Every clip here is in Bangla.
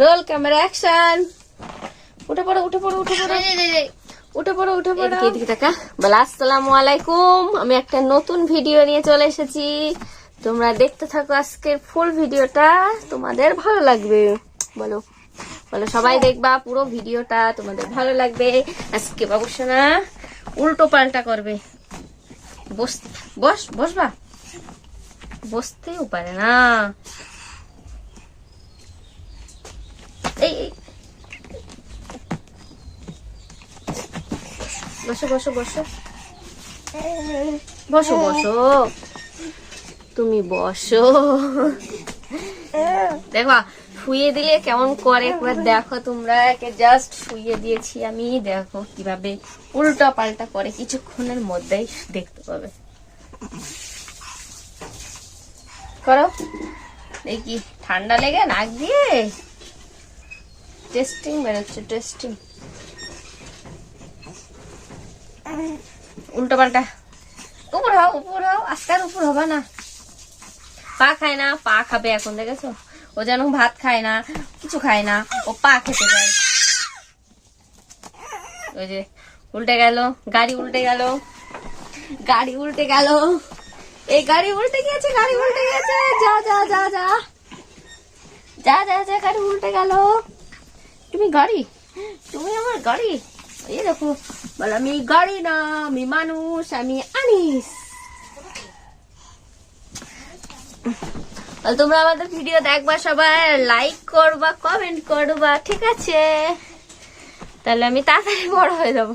রোল ক্যামেরা অ্যাকশন উঠে পড়ো উঠে পড়ো উঠে পড়ো। উঠে পড়ো উঠে পড়ো। এদিকে টাকা বলে আসসালামু আলাইকুম। আমি একটা নতুন ভিডিও নিয়ে চলে এসেছি। তোমরা দেখতে থাকো আজকের ফুল ভিডিওটা। তোমাদের ভালো লাগবে। বলো বলো সবাই দেখবা পুরো ভিডিওটা। তোমাদের ভালো লাগবে। আজকে বাবুসোনা উল্টো পাল্টা করবে। বস বস বসবা? বসতেও পারে না। এই। বসো বসো বসো। বসো বসো। তুমি বসো। দেখো শুয়ে দিলে কেমন করে? একবার দেখো তোমরা, একে জাস্ট শুয়ে দিয়েছি আমি। দেখো কীভাবে উল্টা পাল্টা করে কিছুক্ষণের মধ্যেই দেখতে পাবে। করো। দেখি, ঠান্ডা লেগে নাক দিয়ে? টেস্টিং বেরোচ্ছে টেস্টিং উল্টো পাল্টা। উপর হও উপর হও আজকে আর উপর হবে না। পা খায় না, পা খাবে এখন, দেখেছ? ও যেন ভাত খায় না, কিছু খায় না, ও পা খেতে যায়। ওই যে, উল্টে গেল, গাড়ি উল্টে গেল। গাড়ি উল্টে গেল। এই গাড়ি উল্টে গেছে গাড়ি উল্টে গেছে যা যা যা যা। যা যা যা, গাড়ি উল্টে গেল। তুমি গাড়ি? তুমি আমার গাড়ি? এই দেখো, বল, আমি গাড়ি না, আমি মানুষ, আমি আনিস। তোমরা আমাদের ভিডিও দেখবা সবাই লাইক করবা কমেন্ট করবা, ঠিক আছে? তাহলে আমি তাড়াতাড়ি বড় হয়ে যাব।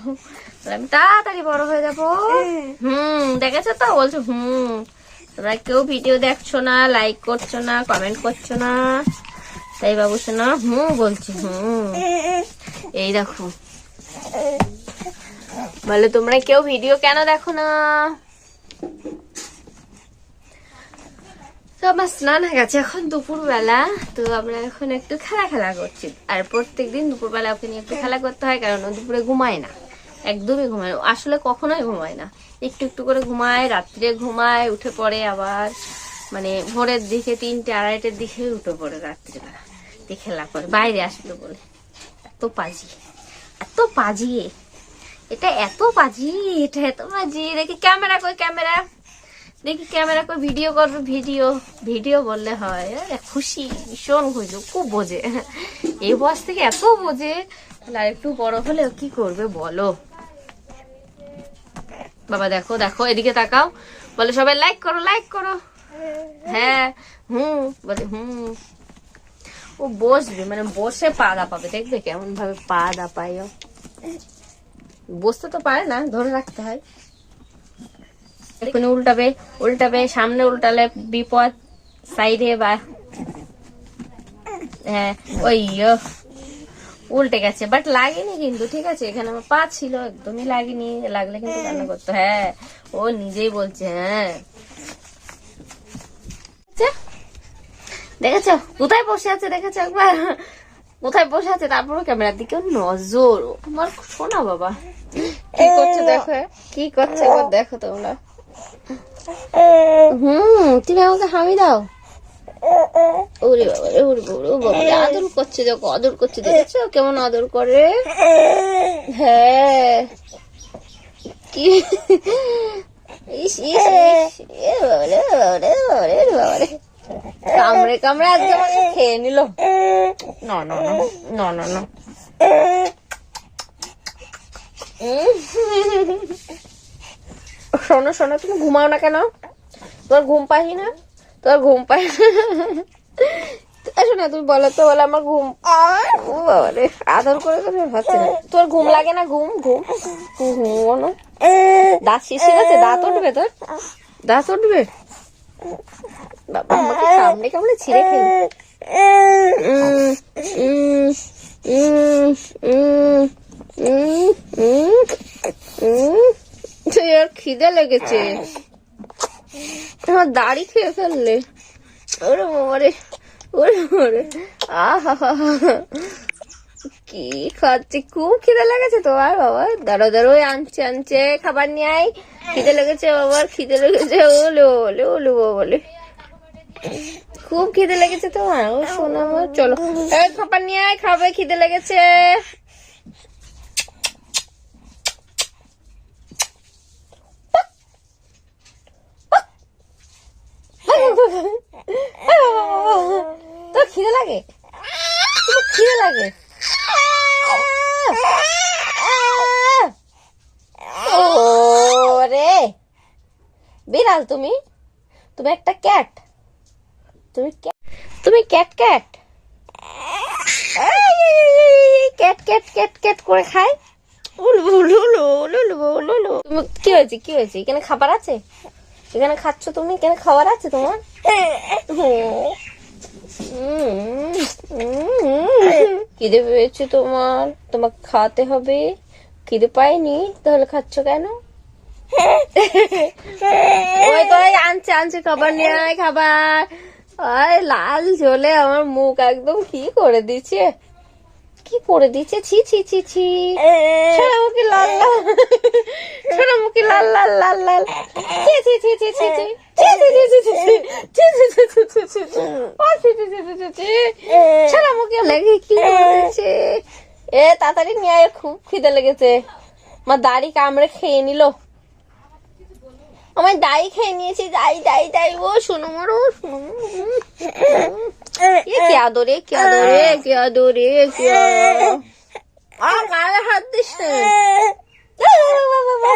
আমি তাড়াতাড়ি বড় হয়ে যাব। হুম, দেখেছ তো? বলছো, হুম, তোমরা কেউ ভিডিও দেখছ না লাইক করছ না কমেন্ট করছ না। তাই বাবু শোনা হুম বলছি হুম এই দেখো। বলে, তোমরা কেউ ভিডিও কেন দেখো না? তো আমার স্নান হয়ে গেছে এখন দুপুরবেলা, তো আমরা এখন একটু খেলা খেলা করছি। আর প্রত্যেকদিন দুপুরবেলা ওকে নিয়ে একটু খেলা করতে হয়, কারণ ও দুপুরে ঘুমায় না। একদমই ঘুমায় আসলে কখনোই ঘুমায় না। একটু একটু করে ঘুমায়, রাত্রে ঘুমায়, উঠে পড়ে আবার। মানে ভোরের দিকে তিনটে, আড়াইটের দিকে উঠে পড়ে রাত্রিবেলা। দিয়ে খেলা করে। বাইরে আসলো বলে। এত পাজি। এত পাজি। এটা এত পাজি, এটা এত পাজি। দেখি ক্যামেরা কই ক্যামেরা? দেখি ক্যামেরা করে ভিডিও করবে ভিডিও। ভিডিও বললে হয় খুশি। ভীষণ খুশি। খুব বোঝে। এই বয়স থেকে এত বোঝে। তাহলে আর একটু বড় হলে কি করবে বলো? বাবা দেখো দেখো, এদিকে তাকাও। বলে সবাই লাইক করো লাইক করো। হ্যাঁ হুম, বলে হুম। ও বসবে মানে বসে পা দাপাবে দেখবে কেমন ভাবে পা দাপায় বসতে তো পারে না, ধরে রাখতে হয়। এখানে উল্টাবে উল্টাবে, সামনে উল্টালে বিপদ, সাইডে বা হ্যাঁ ওই উল্টে গেছে বাট লাগেনি কিন্তু, ঠিক আছে, এখানে আমার পা ছিল, একদমই লাগেনি, লাগলে কিন্তু রান্না করতো হ্যাঁ ও নিজেই বলছে হ্যাঁ। দেখেছ? কোথায় বসে আছে দেখেছ একবার? কোথায় বসে আছে? তারপরে ক্যামেরার দিকে নজর। ও আমার শোনা বাবা। কি করছে দেখো? কি করছে একবার দেখো তোমরা। হুম তুমি আমাকে হামি দাও। ওরে বাবা রে ওরে বাবা বাবা আদর করছে দেখো আদর করছে। দেখেছ কেমন আদর করে? হ্যাঁ। কি? কামড়ে কামড়ে আজকে আমাকে খেয়ে নিল। না না না না না না। শোনো শোনো তুমি ঘুমাও না কেন? তোমার ঘুম পাই না? তোমার ঘুম পাই শোনা তুমি বলো তো বলো আমার ঘুম। ও বাবা রে আদর করে করে হচ্ছে না। তোর ঘুম লাগে না? ঘুম ঘুম। ঘুমো না দাঁত শিশির আছে দাঁত উঠবে তোর? দাঁত উঠবে? বাবা আমাকে কামড়ে কামড়ে ছিঁড়ে খেলে আর খিদে লেগেছে। তোমার দাড়ি খেয়ে ফেললে। ওরে বাবারে ওরে বাবারে। আহা কি খাচ্ছি? খুব খিদে লেগেছে তোমার, বাবা। দাঁড়ো দাঁড়ো আনছে আনছে খাবার নিয়ে আয়। খিদে লেগেছে বাবার খিদে লেগেছে, ওলে ওলে ওলে বলে খুব খিদে লেগেছে তোমার, ও শোনো চলো। খাবার নিয়ে আয়, খাবে, খিদে লেগেছে। তোর খিদে লাগে? খিদে লাগে? বিড়াল তুমি? তুমি একটা ক্যাট। তুমি তুমি cat cat. Cat cat cat cat করে খায়। কি হয়েছে কি হয়েছে? এখানে খাবার আছে? এখানে খাচ্ছ তুমি? এখানে খাবার আছে তোমার? খিদে পেয়েছে তোমার? তোমাকে খাওয়াতে হবে? খিদে পাইনি? তাহলে খাচ্ছ কেন? ওই তো আনছে আনছে খাবার নিয়ে আয় খাবার ওই লাল ঝোলে আমার মুখ একদম কি করে দিচ্ছে কি করে দিচ্ছে ছি ছি ছি ছি সোনামুখী লাল লাল সোনামুখী লাল লাল লাল লাল ছি ছি ছি ছি ছি ছি এ তাড়াতাড়ি নিয়ে খুব খিদে লেগেছে মা দাড়ি কামড়ে খেয়ে নিলো আমার দাই খেয়ে নিয়েছে দাই দাই দাই ও শোনো মোর ও শোনো এ কে আদরে কে আদরে কে আদরে কে আর গায়ে হাত দিস